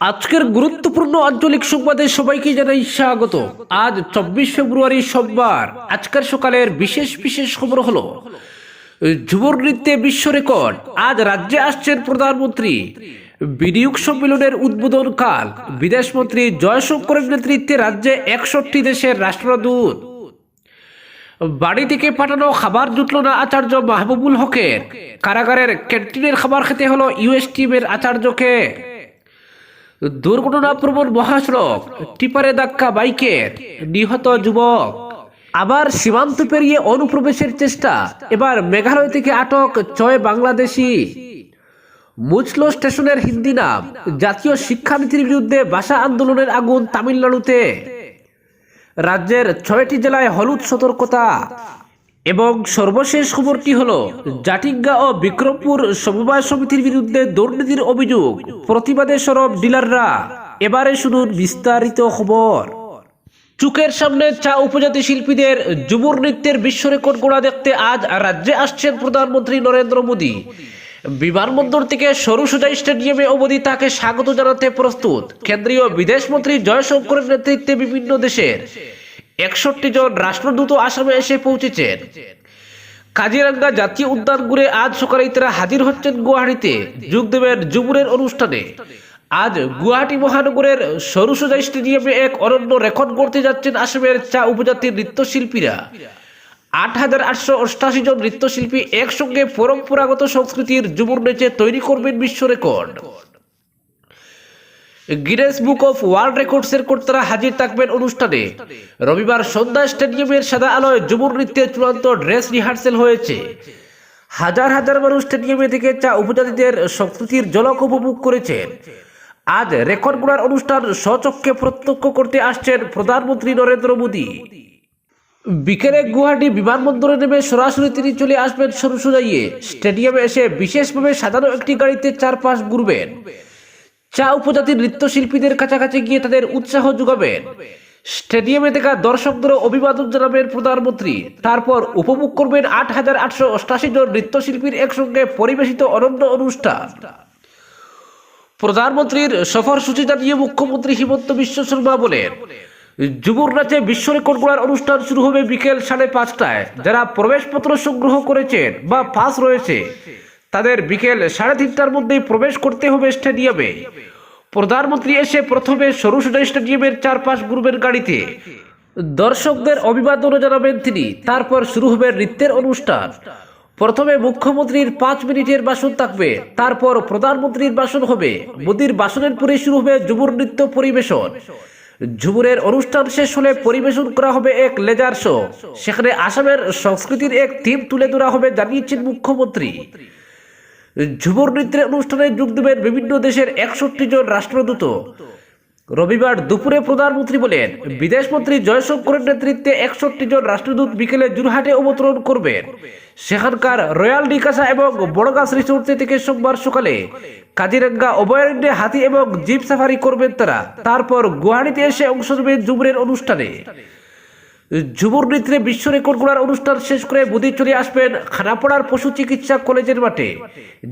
আজকের গুরুত্বপূর্ণ আঞ্চলিক সংবাদে সবাইকে জানাই স্বাগত। আজ চব্বিশ ফেব্রুয়ারি সোমবার। আজকের সকালের বিশেষ বিশেষ খবর হলো যুব নৃত্যে বিশ্ব রেকর্ড। আজ রাজ্যে আসছেন প্রধানমন্ত্রী। বিনিয়োগ সম্মেলনের উদ্বোধন কাল। বিদেশমন্ত্রী জয়শঙ্করের নেতৃত্বে রাজ্যে একষট্টি দেশের রাষ্ট্রদূত। বাড়ি থেকে পাঠানো খাবার জুটল না আচার্য মাহবুবুল হকের। কারাগারের ক্যান্টিনের খাবার খেতে হলো ইউএস টিমের আচার্যকে। দুর্ঘটনা প্রবণ মহাসড়ক, টিপারে ধাক্কা বাইকের নিহত যুবক। আবার সীমান্ত পেরিয়ে অনুপ্রবেশের চেষ্টা, এবার মেঘালয় থেকে আটক ছয় বাংলাদেশি। মুচলো স্টেশনের হিন্দি নাম, জাতীয় শিক্ষানীতির বিরুদ্ধে ভাষা আন্দোলনের আগুন তামিলনাড়ুতে। রাজ্যের ছয়টি জেলায় হলুদ সতর্কতা। এবং সর্বশেষ খবরটি হলো, জাটিঙ্গা ও বিক্রমপুর সমবায় সমিতির বিরুদ্ধে দুর্নীতির অভিযোগ, প্রতিবাদে সরব ডিলাররা। এবারে শুনুন বিস্তারিত খবর। চুকের সামনে চা উপজাতি শিল্পীদের যুবর নৃত্যের বিশ্ব রেকর্ড গোড়া দেখতে আজ রাজ্যে আসছেন প্রধানমন্ত্রী নরেন্দ্র মোদী। বিমানবন্দর থেকে সরু স্টেডিয়ামে অবধি তাকে স্বাগত জানাতে প্রস্তুত। কেন্দ্রীয় বিদেশমন্ত্রী জয়শঙ্করের নেতৃত্বে বিভিন্ন দেশের একষট্টি জন রাষ্ট্রদূত আসামে এসে পৌঁছেছেন। কাজিরাঙ্গা জাতীয় উদ্যান ঘুরে আজ সকালে তারা হাজির হচ্ছেন গুয়াহাটিতে। যোগ দেবেন যুবরের অনুষ্ঠানে। আজ গুয়াহাটি মহানগরের সরুসোজা স্টেডিয়ামে এক অনন্য রেকর্ড করতে যাচ্ছেন আসামের চা উপজাতির নৃত্যশিল্পীরা। আট হাজার আটশো অষ্টাশি জন নৃত্যশিল্পী একসঙ্গে পরম্পরাগত সংস্কৃতির যুবর নেচে তৈরি করবেন বিশ্ব record. Guinness book of world রেকর্ডসের কর্তারা হাজির থাকবেন অনুষ্ঠানে। রবিবার সন্ধ্যা স্টেডিয়ামের সাদা আলোয় যুবর নৃত্যের চূড়ান্ত ড্রেস রিহার্সেল হয়েছে। হাজার হাজার মানুষ স্টেডিয়ামে থেকে চা উপজাতিদের সংস্কৃতির ঝলক উপভোগ করেছেন। আজ রেকর্ড গুড়ার অনুষ্ঠান স্বচক্ষে প্রত্যক্ষ করতে আসছেন প্রধানমন্ত্রী নরেন্দ্র মোদী। বিকেলে গুয়াহাটি বিমানবন্দরে নেমে সরাসরি তিনি চলে আসবেন সরুসুজাইয়ে স্টেডিয়ামে এসে বিশেষভাবে সাজানো একটি গাড়িতে চারপাশ ঘুরবেন। চা উপজাতির নৃত্যশিল্পীদের কাছাকাছি গিয়ে তাদের উৎসাহ যোগাবেন। স্টেডিয়ামে থাকা দর্শকদের অভিবাদন জানাবেন প্রধানমন্ত্রী। তারপর উপভোগ করবেন আট হাজার আটশো অষ্টাশি জন নৃত্যশিল্পীর একসঙ্গে পরিবেশিত অনন্য অনুষ্ঠান। প্রধানমন্ত্রীর সফর সূচি জানিয়ে মুখ্যমন্ত্রী হিমন্ত বিশ্ব শর্মা বলেন যুবর নাচে বিশ্ব রেকর্ড গড়ার অনুষ্ঠান শুরু হবে বিকেল সাড়ে পাঁচটায়। যারা প্রবেশপত্র সংগ্রহ করেছেন বা পাস রয়েছে তাদের বিকেল সাড়ে তিনটার মধ্যেই প্রবেশ করতে হবে স্টেডিয়ামে। প্রধানমন্ত্রী এসে প্রথমে সরুসুজা স্টেডিয়ামের চারপাশ গ্রুপের গাড়িতে। দর্শকদের অভিবাদন জানাবেন তিনি। তারপর শুরু হবে নৃত্যের অনুষ্ঠান। প্রথমে মুখ্যমন্ত্রীর পাঁচ মিনিটের ভাষণ থাকবে। তারপর প্রধানমন্ত্রীর ভাষণ হবে। মোদীর ভাষণের পরে শুরু হবে যুবর নৃত্য পরিবেশন। ঝুমুরের অনুষ্ঠান শেষ হলে পরিবেশন করা হবে এক লেজার শো। সেখানে আসামের সংস্কৃতির এক থিম তুলে ধরা হবে, জানিয়েছেন মুখ্যমন্ত্রী। ঝুমুর নৃত্যের অনুষ্ঠানে যোগ দেবেন বিভিন্ন দেশের একষট্টি জন রাষ্ট্রদূত। রবিবার দুপুরে প্রধানমন্ত্রী বলেন, বিদেশমন্ত্রী জয়শঙ্করের নেতৃত্বে একষট্টি জন রাষ্ট্রদূত বিকেলে জুরহাটে অবতরণ করবেন। সেখানকার রয়্যাল ডিকাসা এবং বড়গাছ রিসোর্ট থেকে সোমবার সকালে কাজিরাঙ্গা, অভয়ারণ্যে হাতি এবং জিপ সাফারি করবেন তারা। তারপর গুয়াহাটিতে এসে অংশ নেবেন জুমুরের অনুষ্ঠানে। যুবর নৃত্যে বিশ্ব রেকর্ড গড়ার অনুষ্ঠান শেষ করে মোদী চলে আসবেন খানাপাড়ার পশু চিকিৎসা কলেজের মাঠে,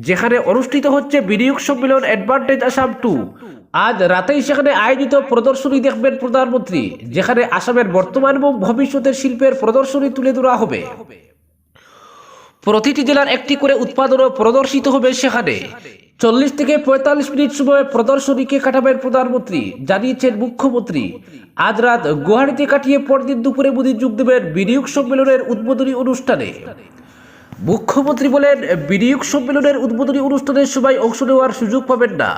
যেখানে অনুষ্ঠিত হচ্ছে বিনিয়োগ সম্মেলন অ্যাডভান্টেজ আসাম টু আজ রাতেই সেখানে আয়োজিত প্রদর্শনী দেখবেন প্রধানমন্ত্রী, যেখানে আসামের বর্তমান এবং ভবিষ্যতের শিল্পের প্রদর্শনী তুলে ধরা হবে। প্রতিটি জেলার একটি করে উৎপাদনও প্রদর্শিত হবে সেখানে। চল্লিশ থেকে পঁয়তাল্লিশ মিনিট সময় প্রদর্শনীকে কাটাবেন প্রধানমন্ত্রী, জানিয়েছেন মুখ্যমন্ত্রী। আজ রাত গুয়াহাটিতে কাটিয়ে পরদিন দুপুরে মোদী যোগ দেবেন বিনিয়োগ সম্মেলনের উদ্বোধনী অনুষ্ঠানে। মুখ্যমন্ত্রী বলেন, বিনিয়োগ সম্মেলনের উদ্বোধনী অনুষ্ঠানের সবাই অংশ নেওয়ার সুযোগ পাবেন না।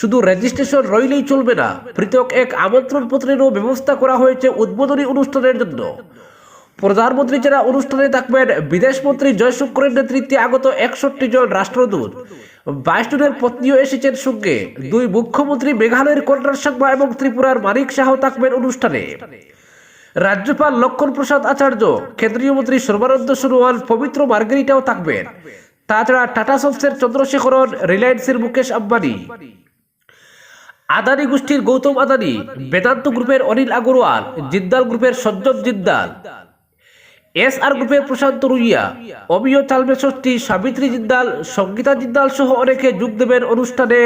শুধু রেজিস্ট্রেশন রইলেই চলবে না, পৃথক এক আমন্ত্রণ পত্রেরও ব্যবস্থা করা হয়েছে উদ্বোধনী অনুষ্ঠানের জন্য। প্রধানমন্ত্রী যারা অনুষ্ঠানে থাকবেন বিদেশমন্ত্রী জয়শঙ্করের নেতৃত্বে আগত একষট্টি জন রাষ্ট্রদূত। বাইশ জনের পত্নীও এসেছেন সঙ্গে। দুই মুখ্যমন্ত্রী মেঘালয়ের কন্যার সাংমা এবং ত্রিপুরার মানিক শাহ থাকবেন অনুষ্ঠানে। রাজ্যপাল লক্ষণ প্রসাদ আচার্য, কেন্দ্রীয় মন্ত্রী সর্বানন্দ সোনোয়াল, পবিত্র মার্গেরিটাও থাকবেন তাছাড়া টাটা সন্সের চন্দ্রশেখরন, রিলায়েন্সের মুকেশ আম্বানি। আদানি গোষ্ঠীর গৌতম আদানি, বেদান্ত গ্রুপের অনিল আগরওয়াল জিদ্দাল গ্রুপের সজ্জন জিদ্দাল এস আর গ্রুপের প্রশান্ত রুইয়া অমিয় চালমেষষ্ঠী সাবিত্রী জিদ্দাল সঙ্গীতা জিদ্দাল সহ অনেকে যোগ দেবেন অনুষ্ঠানে।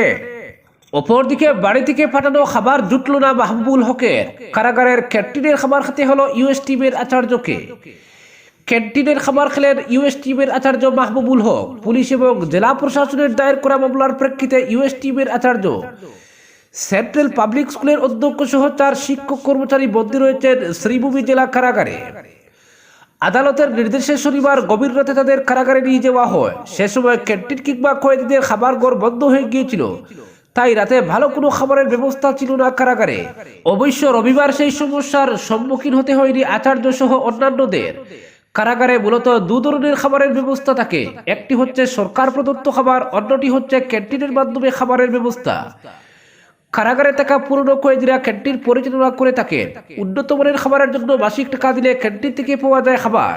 অপরদিকে বাড়ি থেকে পাঠানো খাবার জুটল না মাহবুল হকের। কারাগারের ক্যান্টিনের খাবার খেতে হলো ইউএস টিমের আচার্যকে। ক্যান্টিনের খাবার খেলেন ইউএস টিমের আচার্য মাহবুবুল হক। পুলিশ এবং জেলা প্রশাসনের দায়ের করা মামলার প্রেক্ষিতে ইউএস টিমের আচার্য। সেন্ট্রাল পাবলিক স্কুলের অধ্যক্ষ সহ চার শিক্ষক কর্মচারী বন্দী রয়েছেন শ্রীভূমি জেলা কারাগারে। আদালতের নির্দেশে শনিবার গভীর রাতে তাদের কারাগারে নিয়ে যাওয়া হয়। সে সময় ক্যান্টিন কিংবা কয়েদিদের খাবার ঘর বন্ধ হয়ে গিয়েছিল। তাই রাতে ভালো কোনো খাবারের ব্যবস্থা ছিল না কারাগারে। অবশ্য রবিবার সেই সমস্যার সম্মুখীন হতে হয়নি আচার্য সহ অন্যান্যদের। কারাগারে মূলত দু ধরনের খাবারের ব্যবস্থা থাকে। একটি হচ্ছে সরকার প্রদত্ত খাবার, অন্যটি হচ্ছে ক্যান্টিনের মাধ্যমে খাবারের ব্যবস্থা। কারাগারে থাকা পুরনো কয়েদিরা ক্যান্টিন পরিচালনা করে থাকেন। উন্নত মানের খাবারের জন্য মাসিক টাকা দিলে ক্যান্টিন থেকে পাওয়া যায় খাবার।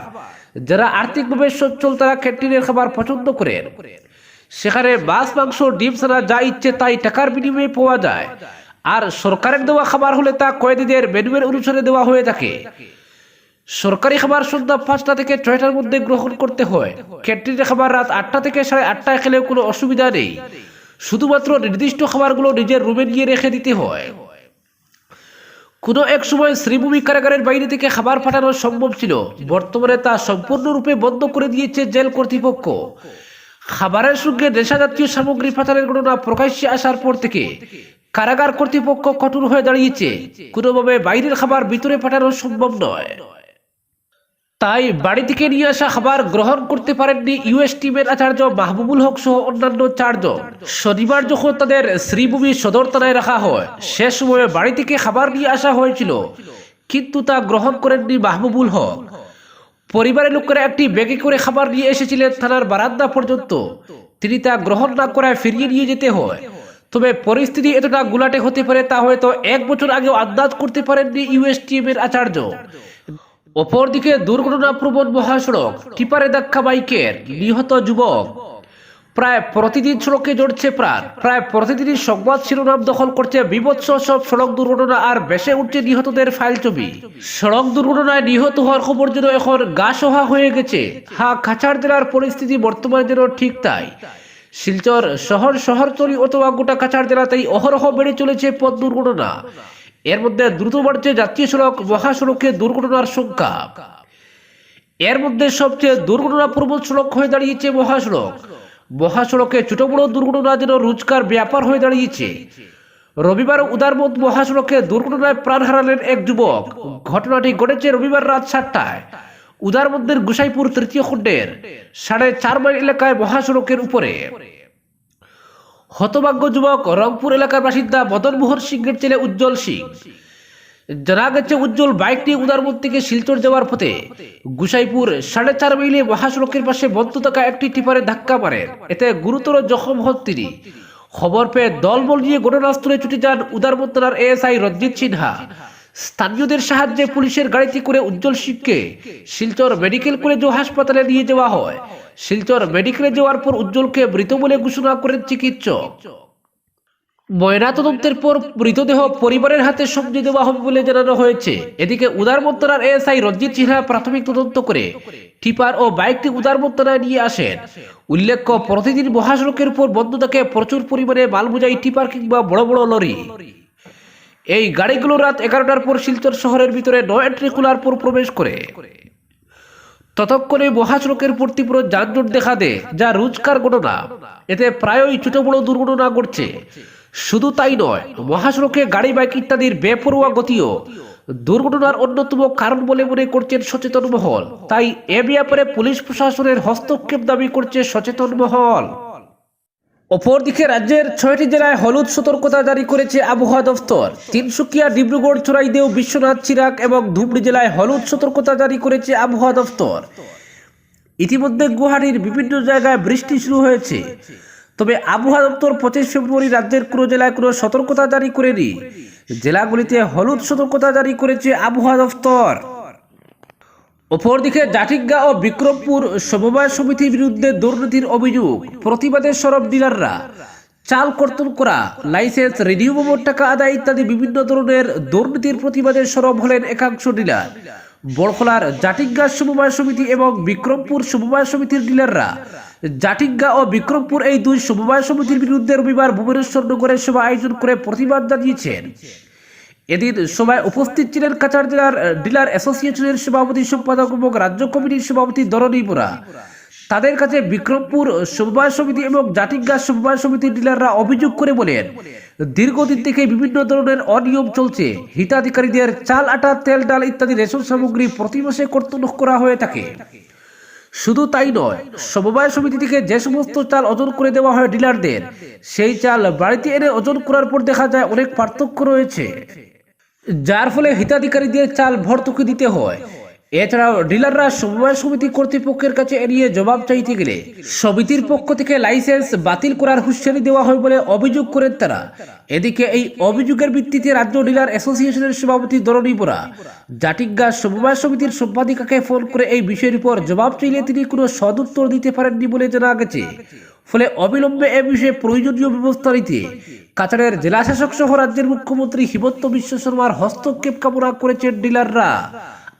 যারা আর্থিকভাবে সচ্ছল, তারা ক্যান্টিনের খাবার পছন্দ করেন। সেখানে মাছ, মাংস, ডিম ছাড়া যা ইচ্ছে তাই টাকার বিনিময়ে পাওয়া যায়। আর সরকারের দেওয়া খাবার হলে তা কয়েদিদের মেনুয়ের অনুসারে দেওয়া হয়ে থাকে। সরকারি খাবার সন্ধ্যা পাঁচটা থেকে ছয়টার মধ্যে গ্রহণ করতে হয়। ক্যান্টিনের খাবার রাত আটটা থেকে সাড়ে আটটায় খেলেও কোনো অসুবিধা নেই। শুধুমাত্র নির্দিষ্ট খাবারগুলো নিজের রুমে গিয়ে রেখে দিতে হয়। কোনো এক সময় শ্রীভূমি কারাগারের বাইরে থেকে খাবার পাঠানো সম্ভব ছিল। বর্তমানে তা সম্পূর্ণরূপে বন্ধ করে দিয়েছে জেল কর্তৃপক্ষ। খাবারের সঙ্গে নেশাজাতীয় সামগ্রী পাঠানোর ঘটনা প্রকাশ্যে আসার পর থেকে কারাগার কর্তৃপক্ষ কঠোর হয়ে দাঁড়িয়েছে। কোনোভাবে বাইরের খাবার ভিতরে পাঠানো সম্ভব নয়। তাই বাড়ি থেকে নিয়ে আসা খাবার গ্রহণ করতে পারেননি ইউএস টিমের আচার্য মাহবুবুল হক সহ অন্যান্য চারজন। শনিবার যখন তাদের শ্রীভূমি সদর থানায় রাখা হয়, সে সময় বাড়ি থেকে খাবার নিয়ে আসা হয়েছিল, কিন্তু তা গ্রহণ করেননি মাহবুবুল হক। পরিবারের লোকেরা একটি ব্যাগে করে খাবার নিয়ে এসেছিলেন থানার বারান্দা পর্যন্ত। তিনি তা গ্রহণ না করায় ফিরিয়ে নিয়ে যেতে হয়। তবে পরিস্থিতি এতটা গুলাটে হতে পারে তা হয়তো এক বছর আগেও আন্দাজ করতে পারেননি ইউএস টিমের আচার্য। অপরদিকে দুর্ঘটনা প্রবণ মহাসড়ক, টিপারে ধাক্কা বাইকের নিহত যুবক। প্রায় প্রতিদিন সড়কে জড়ছে প্রাণ। প্রায় প্রতিদিনই সংবাদ শিরোনাম দখল করছে বিভৎস সব সড়ক দুর্ঘটনা আর বেশে উঠছে নিহতদের ফাইল ছবি। সড়ক দুর্ঘটনায় নিহত হওয়ার খবর যেন এখন গা সহা হয়ে গেছে। হা কাছাড় জেলার পরিস্থিতি বর্তমানে যেন ঠিক তাই। শিলচর শহর, শহরতলি অথবা গোটা কাছাড় জেলাতেই অহরহ বেড়ে চলেছে পথ দুর্ঘটনা। এর মধ্যে দ্রুত বাড়ছে জাতীয় সড়ক, মহাসড়কে দুর্ঘটনার সংখ্যা। এর মধ্যে সবচেয়ে দুর্ঘটনা প্রবল সড়ক হয়ে দাঁড়িয়েছে মহাসড়ক। মহাসড়কে ছোট বড় দুর্ঘটনা যেন রোজকার ব্যাপার হয়ে দাঁড়িয়েছে। রবিবার উদারমত মহাসড়কে দুর্ঘটনায় প্রাণ হারালেন এক যুবক। ঘটনাটি ঘটেছে রবিবার রাত সাতটায়। উদারমধ্যের গুসাইপুর তৃতীয় খণ্ডের সাড়ে চার মাইল এলাকায় মহাসড়কের উপরে। হতভাগ্য যুবক রংপুর এলাকার বাসিন্দা মদনমোহন সিংহের ছেলে উজ্জ্বল সিং। জানা গেছে উজ্জ্বল বাইক নিয়ে উদারমত থেকে শিলচর যাওয়ার পথে গুসাইপুর সাড়ে চার মাইলে মহাসড়কের পাশে বন্ধ থাকা একটি টিপারে ধাক্কা মারেন এতে গুরুতর জখম হন তিনি। খবর পেয়ে দলবল নিয়ে ঘটনাস্থলে ছুটে যান উদারমত থানার এএসআই রঞ্জিত সিনহা। স্থানীয়দের সাহায্যে পুলিশের গাড়িতে করে উজ্জ্বল সিংকে শিলচর মেডিকেল কলেজ ও হাসপাতালে নিয়ে যাওয়া হয়। শিলচর মেডিকেলে যাওয়ার পর উজ্জ্বলকে মৃত বলে ঘোষণা করেন চিকিৎসক। ময়নাতদন্তের পর মৃতদেহ পরিবারের হাতে সঁপে দেওয়া হবে বলে জানানো হয়েছে। এদিকে উদারমত্তরার এএসআই রঞ্জিত সিনহা প্রাথমিক তদন্ত করে টিপার ও বাইকটি উদারমত্তরায় নিয়ে আসেন। উল্লেখ্য, প্রতিদিন মহাসড়কের উপর বন্ধ থাকে প্রচুর পরিমাণে মাল বোঝাই টিপার কিংবা বড় বড় লরি। এই গাড়িগুলো রাত এগারোটার পর শিলচর শহরের ভিতরে নো এন্ট্রি খোলার পর প্রবেশ করে। ততক্ষণে মহাসড়কের উপর তীব্র যানজট দেখা দেয়, যা রোজকার ঘটনা। এতে প্রায়ই ছোট বড় দুর্ঘটনা ঘটছে। শুধু তাই নয়, মহাসড়কে গাড়ি, বাইক ইত্যাদির বেপরোয়া গতিও দুর্ঘটনার অন্যতম কারণ বলে মনে করছেন সচেতন মহল। তাই এ ব্যাপারে পুলিশ প্রশাসনের হস্তক্ষেপ দাবি করছে সচেতন মহল। অপরদিকে রাজ্যের ছয়টি জেলায় হলুদ সতর্কতা জারি করেছে আবহাওয়া দফতর। তিনসুকিয়া, ডিব্রুগড় চড়াইদেও বিশ্বনাথ চিরাক এবং ধুবড়ি জেলায় হলুদ সতর্কতা জারি করেছে আবহাওয়া দফতর। ইতিমধ্যে গুয়াহাটির বিভিন্ন জায়গায় বৃষ্টি শুরু হয়েছে। তবে আবহাওয়া দপ্তর পঁচিশ ফেব্রুয়ারি রাজ্যের কোনো জেলায় কোনো সতর্কতা জারি করেনি। জেলাগুলিতে হলুদ সতর্কতা জারি করেছে আবহাওয়া দপ্তর অপরদিকে জাটিঙ্গা ও বিক্রমপুর সমবায় সমিতির বিরুদ্ধে দুর্নীতির অভিযোগ, প্রতিবাদে সরব ডিলাররা, চাল কর্তন করা, লাইসেন্স রিনিউ মেমোর টাকা আদায় ইত্যাদি বিভিন্ন ধরনের দুর্নীতির প্রতিবাদে সরব হলেন একাংশ ডিলার। বড়খলার জাটিঙ্গা সমবায় সমিতি এবং বিক্রমপুর সমবায় সমিতির ডিলাররা জাটিঙ্গা ও বিক্রমপুর এই দুই সমবায় সমিতির বিরুদ্ধে রবিবার ভুবনেশ্বর নগরের সভা আয়োজন করে প্রতিবাদ জানিয়েছেন। এদিন সভায় উপস্থিত ছিলেন কাছাড় জেলার ডিলার অ্যাসোসিয়েশনের সভাপতি, সম্পাদক এবং রাজ্য কমিটির সভাপতি দরনী বোরা তাদের কাছে বিক্রমপুর সমবায় সমিতি এবং জাটিঙ্গা সমবায় সমিতির ডিলাররা অভিযোগ করে বলেন, দীর্ঘদিন থেকে বিভিন্ন ধরনের অনিয়ম চলছে। হিতাধিকারীদের চাল, আটা, তেল, ডাল ইত্যাদি রেশন সামগ্রী প্রতি মাসে কর্তন করা হয়ে থাকে। শুধু তাই নয়, সমবায় সমিতি থেকে যে সমস্ত চাল ওজন করে দেওয়া হয় ডিলারদের, সেই চাল বাড়িতে এনে ওজন করার পর দেখা যায় অনেক পার্থক্য রয়েছে। যার ফলে হিতাধিকারীদের চাল ভর্তুকি দিতে হয়। এছাড়াও ডিলাররা সমবায় সমিতি কর্তৃপক্ষের কাছে এ নিয়ে জবাব চাইতে গেলে সমিতির পক্ষ থেকে লাইসেন্স বাতিল করার হুঁশিয়ারি দেওয়া হয় বলে অভিযোগ করেন তারা। এদিকে এই অভিযোগের ভিত্তিতে রাজ্য ডিলার অ্যাসোসিয়েশনের সভাপতি দরণী বোরা জাটিঙ্গা সমবায় সমিতির সম্পাদিকাকে ফোন করে এই বিষয়ের উপর জবাব চাইলে তিনি কোনো সদুত্তর দিতে পারেননি বলে জানা গেছে। ফলে অবিলম্বে এ বিষয়ে প্রয়োজনীয় ব্যবস্থা নিতে কাছাড়ের জেলাশাসক সহ রাজ্যের মুখ্যমন্ত্রী হিমন্ত বিশ্ব শর্মার হস্তক্ষেপ কামনা করেছেন ডিলাররা।